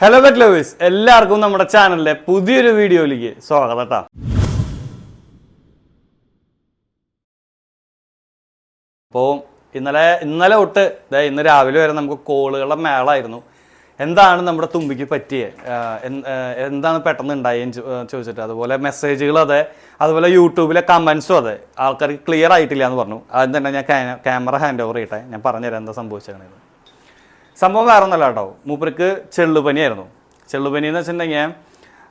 Hello bet lovers എല്ലാവർക്കും നമ്മുടെ ചാനലിലെ പുതിയൊരു വീഡിയോയിലേക്ക് സ്വാഗതം കേട്ടോ. അപ്പോൾ ഇന്നലെ ഇന്നലെ തൊട്ട് ഇന്ന് രാവിലെ വരെ നമുക്ക് കോളുകളുടെ മേളായിരുന്നു. എന്താണ് നമ്മുടെ തുമ്പിക്ക് പറ്റിയത് എന്താണ് പെട്ടെന്ന് ഉണ്ടായെന്ന് ചോദിച്ചിട്ട്. അതുപോലെ മെസ്സേജുകൾ അതെ അതുപോലെ യൂട്യൂബിലെ കമൻസും അതെ. ആൾക്കാർക്ക് ക്ലിയർ ആയിട്ടില്ല എന്ന് പറഞ്ഞു. ആദ്യം തന്നെ ഞാൻ ക്യാമറ ഹാൻഡ് ഓവർ ചെയ്യട്ടെ. ഞാൻ പറഞ്ഞുതരാം എന്താ സംഭവിച്ചത് സംഭവം വേറെ ഒന്നല്ല കേട്ടോ. മൂപ്പർക്ക് ചെള്ളുപനിയായിരുന്നു. ചെള്ളുപനി എന്ന് വെച്ചിട്ടുണ്ടെങ്കിൽ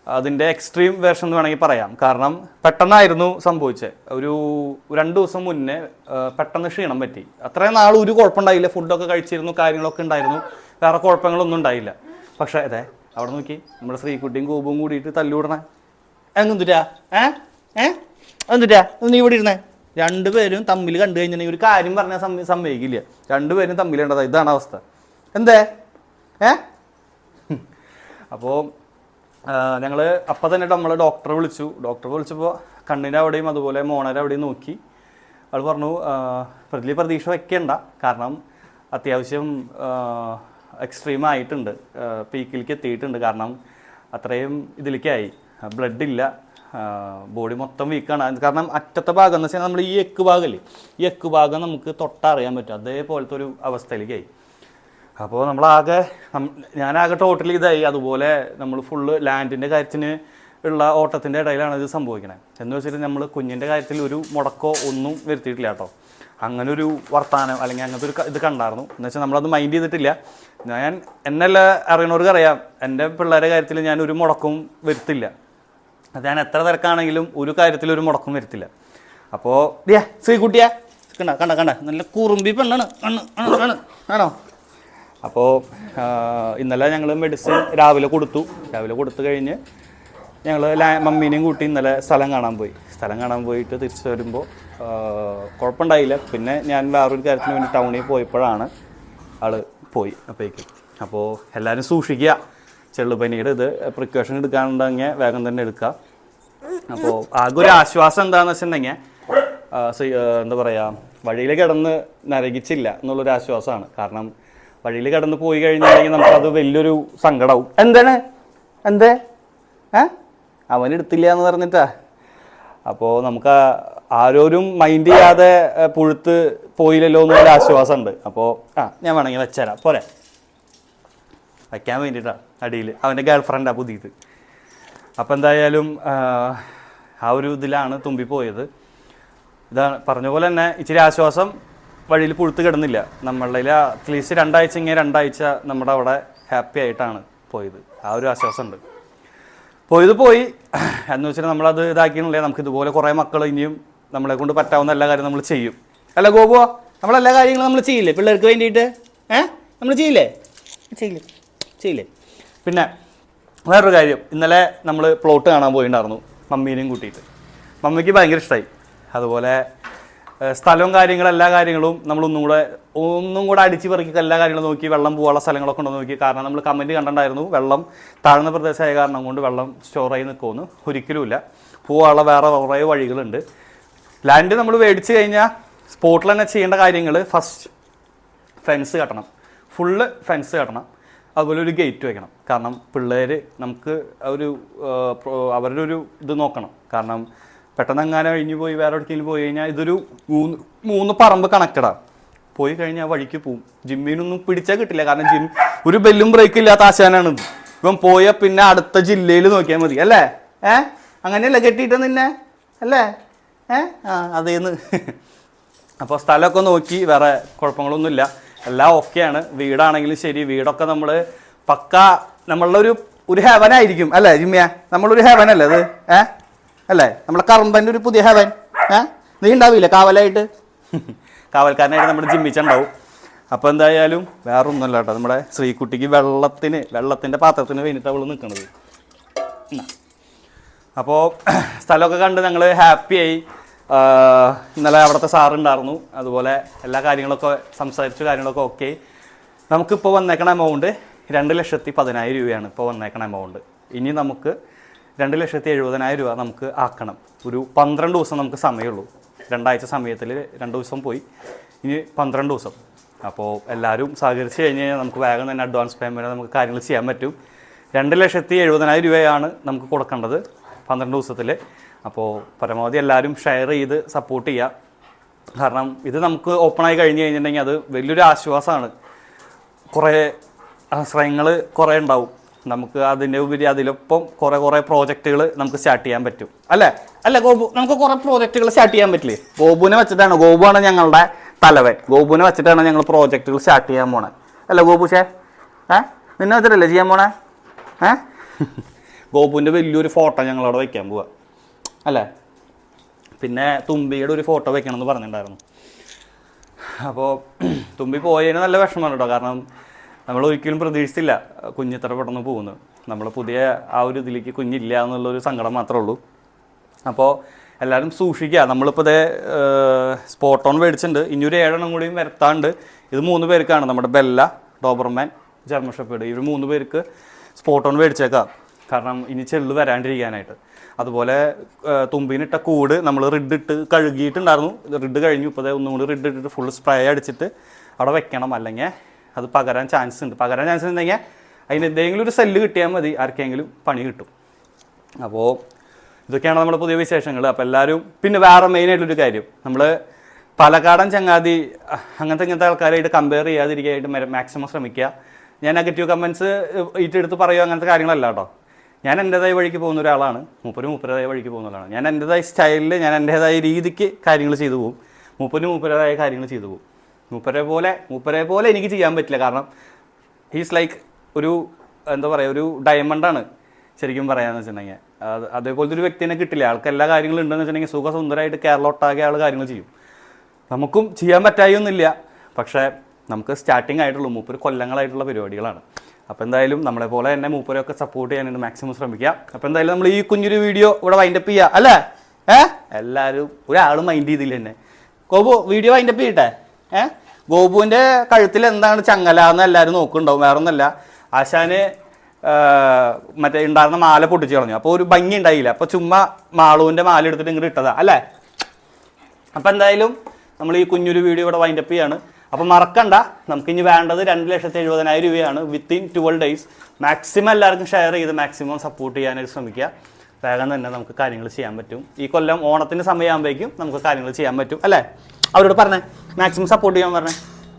അതിന്റെ എക്സ്ട്രീം വേർഷൻ എന്ന് വേണമെങ്കിൽ പറയാം. കാരണം പെട്ടെന്നായിരുന്നു സംഭവിച്ചത്. ഒരു രണ്ട് ദിവസം മുന്നേ പെട്ടെന്ന് ക്ഷീണം പറ്റി. അത്രയും നാൾ ഒരു കുഴപ്പമുണ്ടായില്ല. ഫുഡൊക്കെ കഴിച്ചിരുന്നു കാര്യങ്ങളൊക്കെ ഉണ്ടായിരുന്നു. വേറെ കുഴപ്പങ്ങളൊന്നും ഉണ്ടായില്ല. പക്ഷേ അതെ അവിടെ നോക്കി. നമ്മുടെ ശ്രീകുട്ടിയും കൂബും കൂടിയിട്ട് തല്ലുവിടണേ എന്തുറ്റാ ഏ ഏ? എന്തുറ്റാ നീ ഇവിടെ ഇരുന്നേ? രണ്ടുപേരും തമ്മിൽ കണ്ടു കഴിഞ്ഞിട്ടുണ്ടെങ്കിൽ ഒരു കാര്യം പറഞ്ഞാൽ സമ്മ സമ്മതിക്കില്ല രണ്ടുപേരും തമ്മിൽ കണ്ടതാ. ഇതാണ് അവസ്ഥ. എന്തേ? ഏ? അപ്പോൾ ഞങ്ങൾ അപ്പം തന്നെ നമ്മൾ ഡോക്ടറെ വിളിച്ചു. ഡോക്ടറെ വിളിച്ചപ്പോൾ കണ്ണിന്റെ അവിടെയും അതുപോലെ മോണയുടെ അവിടെയും നോക്കി. അവൾ പറഞ്ഞു വലിയ പ്രതീക്ഷ വയ്ക്കേണ്ട കാരണം അത്യാവശ്യം എക്സ്ട്രീം ആയിട്ടുണ്ട്. പീക്കിലേക്ക് എത്തിയിട്ടുണ്ട്. കാരണം അത്രയും ഇതിലേക്കായി ബ്ലഡ് ഇല്ല. ബോഡി മൊത്തം വീക്കാണ് കാരണം അറ്റത്തെ ഭാഗം എന്ന് വെച്ചാൽ നമ്മൾ ഈ എക്ക് ഭാഗമല്ലേ ഈ എക്ക് ഭാഗം നമുക്ക് തൊട്ടറിയാൻ പറ്റും. അതേപോലത്തെ ഒരു അവസ്ഥയിലേക്കായി അപ്പോൾ നമ്മളാകെ ഞാനാകെ ടോട്ടലി ഇതായി. അതുപോലെ നമ്മൾ ഫുള്ള് ലാൻഡിന്റെ കാര്യത്തിന് ഉള്ള ഓട്ടത്തിന്റെ ഇടയിലാണ് ഇത് സംഭവിക്കുന്നത് എന്ന് വെച്ചിട്ട് നമ്മൾ കുഞ്ഞിന്റെ കാര്യത്തിൽ ഒരു മുടക്കോ ഒന്നും വരുത്തിയിട്ടില്ല കേട്ടോ. അങ്ങനെ ഒരു വർത്താനം അല്ലെങ്കിൽ അങ്ങനത്തെ ഒരു ഇത് കണ്ടായിരുന്നു. എന്ന് വെച്ചാൽ നമ്മളത് മൈൻഡ് ചെയ്തിട്ടില്ല. ഞാൻ എന്നല്ല അറിയണവർക്ക് അറിയാം. എന്റെ പിള്ളേരുടെ കാര്യത്തിൽ ഞാൻ ഒരു മുടക്കവും വരുത്തില്ല. അത് ഞാൻ എത്ര തിരക്കാണെങ്കിലും ഒരു കാര്യത്തിൽ ഒരു മുടക്കം വരുത്തില്ല. അപ്പോൾ ഡിയാ ശ്രീകുട്ടിയാ. കണ്ട കണ്ട കണ്ട. നല്ല കുറുമ്പി പെണ്ണാണ്. ആണ് ആണോ? അപ്പോൾ ഇന്നലെ ഞങ്ങൾ മെഡിസിൻ രാവിലെ കൊടുത്തു. രാവിലെ കൊടുത്തു കഴിഞ്ഞ് ഞങ്ങൾ മമ്മീനെയും കൂട്ടി ഇന്നലെ സ്ഥലം കാണാൻ പോയി. സ്ഥലം കാണാൻ പോയിട്ട് തിരിച്ചു വരുമ്പോൾ കുഴപ്പമുണ്ടായില്ല പിന്നെ ഞാൻ വേറൊരു കാര്യത്തിന് വേണ്ടി ടൗണിൽ പോയപ്പോഴാണ് ആൾ പോയി അപ്പോഴേക്കും അപ്പോൾ എല്ലാവരും സൂക്ഷിക്കുക ചെള്ളുപനിയുടെ ഇത് പ്രിക്കോഷൻ എടുക്കാനുണ്ടെങ്കിൽ വേഗം തന്നെ എടുക്കുക അപ്പോൾ ആകെ ഒരു ആശ്വാസം എന്താണെന്ന് വെച്ചിട്ടുണ്ടെങ്കിൽ എന്താ പറയുക വഴിയിൽ കിടന്ന് നരകിച്ചില്ല എന്നുള്ളൊരു ആശ്വാസമാണ്. കാരണം വഴിയിൽ കടന്ന് പോയി കഴിഞ്ഞിട്ടുണ്ടെങ്കിൽ നമുക്കത് വലിയൊരു സങ്കടവും. എന്താണ്? എന്തേ? ഏ? അവൻ എടുത്തില്ല എന്ന് പറഞ്ഞിട്ടാ. അപ്പോൾ നമുക്ക് ആരോരും മൈൻഡ് ചെയ്യാതെ പുഴുത്ത് പോയില്ലല്ലോ എന്നുള്ള ആശ്വാസമുണ്ട്. അപ്പോൾ ആ ഞാൻ വേണമെങ്കിൽ വെച്ചുതരാം. പോരെ. വയ്ക്കാൻ വേണ്ടിയിട്ടാണ് അടിയിൽ. അവന്റെ ഗേൾ ഫ്രണ്ടാണ് പുതിയത്. അപ്പോൾ എന്തായാലും ആ, ഒരു ഇതിലാണ് തുമ്പി പോയത് ഇതാണ് പറഞ്ഞ പോലെ തന്നെ ഇച്ചിരി ആശ്വാസം. വഴിയിൽ പുഴുത്ത് കിടന്നില്ല. നമ്മളുടെ അറ്റ്ലീസ്റ്റ് രണ്ടാഴ്ച ഇങ്ങനെ രണ്ടാഴ്ച നമ്മുടെ അവിടെ ഹാപ്പി ആയിട്ടാണ് പോയത്. ആ ഒരു ആശ്വാസമുണ്ട്. പോയത് പോയി. എന്ന് വെച്ചാൽ നമ്മളത് ഇതാക്കിയിട്ടില്ലേ? നമുക്ക് ഇതുപോലെ കുറേ മക്കൾ ഇനിയും നമ്മളെ കൊണ്ട് പറ്റാവുന്ന എല്ലാ കാര്യവും നമ്മൾ ചെയ്യും. അല്ല ഗോപുവോ നമ്മളെല്ലാ കാര്യങ്ങളും നമ്മൾ ചെയ്യില്ലേ? പിള്ളേർക്ക് വേണ്ടിയിട്ട്? ഏ? നമ്മൾ ചെയ്യില്ലേ? ചെയ്യില്ലേ. ചെയ്യില്ലേ. പിന്നെ വേറൊരു കാര്യം. ഇന്നലെ നമ്മൾ പ്ലോട്ട് കാണാൻ പോയിട്ടുണ്ടായിരുന്നു മമ്മീനെയും കൂട്ടിയിട്ട്. മമ്മിക്ക് ഭയങ്കര ഇഷ്ടമായി അതുപോലെ സ്ഥലവും കാര്യങ്ങളും എല്ലാ കാര്യങ്ങളും നമ്മളൊന്നും കൂടെ ഒന്നും കൂടെ അടിച്ച് പെറുക്കി എല്ലാ കാര്യങ്ങളും നോക്കി വെള്ളം പോകാനുള്ള സ്ഥലങ്ങളൊക്കെ ഉണ്ടോ നോക്കി. കാരണം നമ്മൾ കമന്റ് കണ്ടിട്ടുണ്ടായിരുന്നു വെള്ളം താഴ്ന്ന പ്രദേശമായ കാരണം കൊണ്ട് വെള്ളം സ്റ്റോറായി നിൽക്കുമെന്ന് ഒരിക്കലുമില്ല. പോകാനുള്ള വേറെ കുറേ വഴികളുണ്ട്. ലാൻഡ് നമ്മൾ മേടിച്ച് കഴിഞ്ഞാൽ സ്പോട്ടിൽ തന്നെ ചെയ്യേണ്ട കാര്യങ്ങൾ ഫസ്റ്റ് ഫെൻസ് കെട്ടണം. ഫുള്ള് ഫെൻസ് കെട്ടണം. അതുപോലെ ഒരു ഗേറ്റ് വെക്കണം. കാരണം പിള്ളേർ നമുക്ക് ഒരു അവരുടെ ഒരു ഇത് നോക്കണം. കാരണം പെട്ടെന്ന് എങ്ങാനും കഴിഞ്ഞ് പോയി വേറെ എവിടേക്കെങ്കിലും പോയി കഴിഞ്ഞാൽ ഇതൊരു മൂന്ന് മൂന്ന് പറമ്പ് കണക്റ്റഡാണ് പോയി കഴിഞ്ഞാൽ വഴിക്ക് പോവും. ജിമ്മിനൊന്നും പിടിച്ചാൽ കിട്ടില്ല. കാരണം ജിം ഒരു ബെല്ലും ബ്രേക്കും ഇല്ലാത്ത ആശാനാണ് ഇപ്പം പോയ പിന്നെ അടുത്ത ജില്ലയിൽ നോക്കിയാൽ മതി. അല്ലേ? ഏ? അങ്ങനെയല്ലേ കെട്ടിയിട്ട് നിന്നെ? അല്ലേ? ഏ? ആ അതേന്ന്. അപ്പോൾ സ്ഥലമൊക്കെ നോക്കി. വേറെ കുഴപ്പങ്ങളൊന്നുമില്ല. എല്ലാം ഓക്കെയാണ്. വീടാണെങ്കിലും ശരി. വീടൊക്കെ നമ്മൾ പക്ക നമ്മളുടെ ഒരു ഒരു ഹെവനായിരിക്കും അല്ലേ ജിമ്മിയ? നമ്മളൊരു ഹെവൻ അല്ലേ അത്? ഏ? അല്ലേ? നമ്മുടെ കറമ്പന്റെ ഒരു പുതിയ ഹെവൻ ഏ? നീ ഉണ്ടാവില്ലേ കാവലായിട്ട്? കാവൽക്കാരനായിട്ട് നമ്മുടെ ജിമ്മിച്ചുണ്ടാവും അപ്പോൾ എന്തായാലും വേറെ ഒന്നുമല്ല കേട്ടോ. നമ്മുടെ ശ്രീകുട്ടിക്ക് വെള്ളത്തിന് വെള്ളത്തിന്റെ പാത്രത്തിന് വേണ്ടിയിട്ട് അവൾ നിൽക്കണത് അപ്പോൾ സ്ഥലമൊക്കെ കണ്ട് ഞങ്ങൾ ഹാപ്പിയായി ഇന്നലെ അവിടുത്തെ സാറുണ്ടായിരുന്നു അതുപോലെ എല്ലാ കാര്യങ്ങളൊക്കെ സംസാരിച്ചു കാര്യങ്ങളൊക്കെ ഓക്കെ നമുക്കിപ്പോൾ വന്നേക്കണ എമൗണ്ട് രണ്ട് ലക്ഷത്തി പതിനായിരം രൂപയാണ് ഇപ്പോൾ വന്നേക്കണ എമൗണ്ട് ഇനി നമുക്ക് രണ്ട് ലക്ഷത്തി എഴുപതിനായിരം രൂപ നമുക്ക് ആക്കണം. ഒരു പന്ത്രണ്ട് ദിവസം നമുക്ക് സമയമുള്ളൂ. രണ്ടാഴ്ച സമയത്തിൽ രണ്ട് ദിവസം പോയി. ഇനി പന്ത്രണ്ട് ദിവസം. അപ്പോൾ എല്ലാവരും സഹകരിച്ച് കഴിഞ്ഞ് കഴിഞ്ഞാൽ നമുക്ക് വേഗം തന്നെ അഡ്വാൻസ് പേയ്മെന്റ് നമുക്ക് കാര്യങ്ങൾ ചെയ്യാൻ പറ്റും. രണ്ട് ലക്ഷത്തി എഴുപതിനായിരം രൂപയാണ് നമുക്ക് കൊടുക്കേണ്ടത് പന്ത്രണ്ട് ദിവസത്തിൽ. അപ്പോൾ പരമാവധി എല്ലാവരും ഷെയർ ചെയ്ത് സപ്പോർട്ട് ചെയ്യുക. കാരണം ഇത് നമുക്ക് ഓപ്പണായി കഴിഞ്ഞ് കഴിഞ്ഞിട്ടുണ്ടെങ്കിൽ അത് വലിയൊരു ആശ്വാസമാണ്. കുറേ ആശ്രയങ്ങൾ കുറേ ഉണ്ടാവും. നമുക്ക് അതിന്റെ ഉപരി അതിലൊപ്പം കുറേ കുറേ പ്രോജക്റ്റുകൾ നമുക്ക് സ്റ്റാർട്ട് ചെയ്യാൻ പറ്റും. അല്ലേ? അല്ല ഗോപു? നമുക്ക് കുറേ പ്രോജക്റ്റുകൾ സ്റ്റാർട്ട് ചെയ്യാൻ പറ്റില്ലേ? ഗോപുവിനെ വെച്ചിട്ടാണ് ഗോപുവാണ് ഞങ്ങളുടെ തലവൻ. ഗോപുവിനെ വെച്ചിട്ടാണ് ഞങ്ങൾ പ്രോജക്റ്റുകൾ സ്റ്റാർട്ട് ചെയ്യാൻ പോണേ. അല്ല ഗോപുഷേ ഏ? നിന്നെ വെച്ചിട്ടല്ലേ ചെയ്യാൻ പോണേ? ഏ? ഗോപുവിന്റെ വലിയൊരു ഫോട്ടോ ഞങ്ങളവിടെ വയ്ക്കാൻ പോവാ. അല്ലേ? പിന്നെ തുമ്പിയുടെ ഒരു ഫോട്ടോ വെക്കണം എന്ന് പറഞ്ഞിട്ടുണ്ടായിരുന്നു. അപ്പോൾ തുമ്പി പോയതിന് നല്ല വിഷമമാണ് കേട്ടോ കാരണം നമ്മൾ ഒരിക്കലും പ്രതീക്ഷിച്ചില്ല കുഞ്ഞ് ഇത്ര പെട്ടെന്ന് പോകുന്നു നമ്മൾ പുതിയ ആ ഒരു ഇതിലേക്ക് കുഞ്ഞില്ല എന്നുള്ളൊരു സങ്കടം മാത്രമേ ഉള്ളൂ. അപ്പോൾ എല്ലാവരും സൂക്ഷിക്കുക. നമ്മളിപ്പോൾ ഇതേ സ്പോട്ട് ഓൺ മേടിച്ചിട്ടുണ്ട്. ഇനി ഒരു ഏഴെണ്ണം കൂടിയും വരുത്താണ്ട് ഇത് മൂന്ന് പേർക്കാണ്. നമ്മുടെ ബെല്ല ഡോബർമാൻ ജർമ്മൻ ഷെപ്പേഡ്. ഇവർ മൂന്ന് പേർക്ക് സ്പോട്ട് ഓൺ മേടിച്ചേക്കാം. കാരണം ഇനി ചെള്ള് വരാണ്ടിരിക്കാനായിട്ട്. അതുപോലെ തുമ്പിനിട്ട കൂട് നമ്മൾ റിഡ് ഇട്ട് കഴുകിയിട്ടുണ്ടായിരുന്നു. റിഡ് കഴിഞ്ഞു. ഇപ്പോൾ ഒന്നും കൂടി റിഡ് ഇട്ടിട്ട് ഫുൾ സ്പ്രേ അടിച്ചിട്ട് അവിടെ വെക്കണം. അല്ലെങ്കിൽ അത് പകരാൻ ചാൻസ് ഉണ്ട്. പകരാൻ ചാൻസ് ഉണ്ടെങ്കിൽ അതിന് എന്തെങ്കിലും ഒരു സെല്ല് കിട്ടിയാൽ മതി. ആർക്കെങ്കിലും പണി കിട്ടും. അപ്പോൾ ഇതൊക്കെയാണ് നമ്മുടെ പുതിയ വിശേഷങ്ങൾ. അപ്പോൾ എല്ലാവരും പിന്നെ വേറെ മെയിനായിട്ടൊരു കാര്യം. നമ്മൾ പാലക്കാടൻ ചങ്ങാതി അങ്ങനത്തെ ഇങ്ങനത്തെ ആൾക്കാരായിട്ട് കമ്പയർ ചെയ്യാതിരിക്കാനായിട്ട് മാക്സിമം ശ്രമിക്കുക. ഞാൻ നെഗറ്റീവ് കമൻസ് ഏറ്റെടുത്ത് പറയുക അങ്ങനത്തെ കാര്യങ്ങളല്ല കേട്ടോ. ഞാൻ എന്റെതായ വഴിക്ക് പോകുന്ന ഒരാളാണ്. മൂപ്പര് മൂപ്പരതായ വഴിക്ക് പോകുന്ന ഒരാളാണ്. ഞാൻ എന്റെതായ സ്റ്റൈലിൽ ഞാൻ എന്റെതായ രീതിക്ക് കാര്യങ്ങൾ ചെയ്തു പോകും. മൂപ്പര് മൂപ്പരതായ കാര്യങ്ങൾ ചെയ്തു പോകും. മൂപ്പരെ പോലെ മൂപ്പരെ പോലെ എനിക്ക് ചെയ്യാൻ പറ്റില്ല. കാരണം ഹീസ് ലൈക്ക് ഒരു എന്താ പറയുക ഒരു ഡയമണ്ടാണ് ശരിക്കും പറയാന്ന് വെച്ചിട്ടുണ്ടെങ്കിൽ. അത് അതേപോലത്തെ ഒരു വ്യക്തിനെ കിട്ടില്ല. ആൾക്ക് എല്ലാ കാര്യങ്ങളും ഉണ്ടെന്ന് വെച്ചിട്ടുണ്ടെങ്കിൽ സുഖസുന്ദരമായിട്ട് കേരള ഒട്ടാകെ ആൾ കാര്യങ്ങൾ ചെയ്യും. നമുക്കും ചെയ്യാൻ പറ്റായൊന്നുമില്ല. പക്ഷേ നമുക്ക് സ്റ്റാർട്ടിംഗ് ആയിട്ടുള്ളൂ. മൂപ്പര് കൊല്ലങ്ങളായിട്ടുള്ള പരിപാടികളാണ്. അപ്പോൾ എന്തായാലും നമ്മളെ പോലെ തന്നെ മൂപ്പരെയൊക്കെ സപ്പോർട്ട് ചെയ്യാനായിട്ട് മാക്സിമം ശ്രമിക്കുക അപ്പോൾ എന്തായാലും നമ്മൾ ഈ കുഞ്ഞൊരു വീഡിയോ ഇവിടെ വൈൻഡപ്പ് ചെയ്യുക അല്ലേ? ഏ? എല്ലാവരും ഒരാളും മൈൻഡ് ചെയ്തില്ല എന്നെ. കോബു വീഡിയോ വൈൻഡപ്പ് ചെയ്യട്ടെ? ഏ? ഗോപുവിന്റെ കഴുത്തിൽ എന്താണ് ചങ്ങല എന്ന് എല്ലാവരും നോക്കുന്നുണ്ടാവും വേറെ ഒന്നല്ല ആശാന് മറ്റേ ഉണ്ടായിരുന്ന മാല പൊട്ടിച്ച് കളഞ്ഞു. അപ്പോൾ ഒരു ഭംഗി ഉണ്ടായില്ല. അപ്പോൾ ചുമ്മാ മാളുവിന്റെ മാല എടുത്തിട്ട് ഇങ്ങോട്ട് ഇട്ടതാ അല്ലേ? അപ്പോൾ എന്തായാലും നമ്മൾ ഈ കുഞ്ഞൊരു വീഡിയോ ഇവിടെ വൈൻഡപ്പ് ചെയ്യാണ്. അപ്പോൾ മറക്കണ്ട. നമുക്ക് ഇനി വേണ്ടത് രണ്ട് ലക്ഷത്തി എഴുപതിനായിരം രൂപയാണ്. വിത്തിൻ ട്വൽവ് ഡേയ്സ് മാക്സിമം എല്ലാവർക്കും ഷെയർ ചെയ്ത് മാക്സിമം സപ്പോർട്ട് ചെയ്യാനായിട്ട് ശ്രമിക്കുക. വേഗം തന്നെ നമുക്ക് കാര്യങ്ങൾ ചെയ്യാൻ പറ്റും. ഈ കൊല്ലം ഓണത്തിന്റെ സമയമാകുമ്പോഴേക്കും നമുക്ക് കാര്യങ്ങൾ ചെയ്യാൻ പറ്റും അല്ലേ? അവരോട് പറഞ്ഞേ. മാക്സിമം സപ്പോർട്ട് ചെയ്യാൻ പറഞ്ഞേ.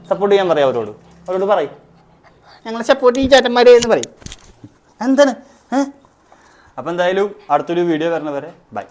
സപ്പോർട്ട് ചെയ്യാൻ പറയാം അവരോട്. അവരോട് പറയും. ഞങ്ങളെ സപ്പോർട്ട് ചെയ്യും ചേട്ടന്മാരെ എന്ന് പറയും. എന്താണ്? ഏഹ് അപ്പം എന്തായാലും അടുത്തൊരു വീഡിയോ വരണവരെ ബൈ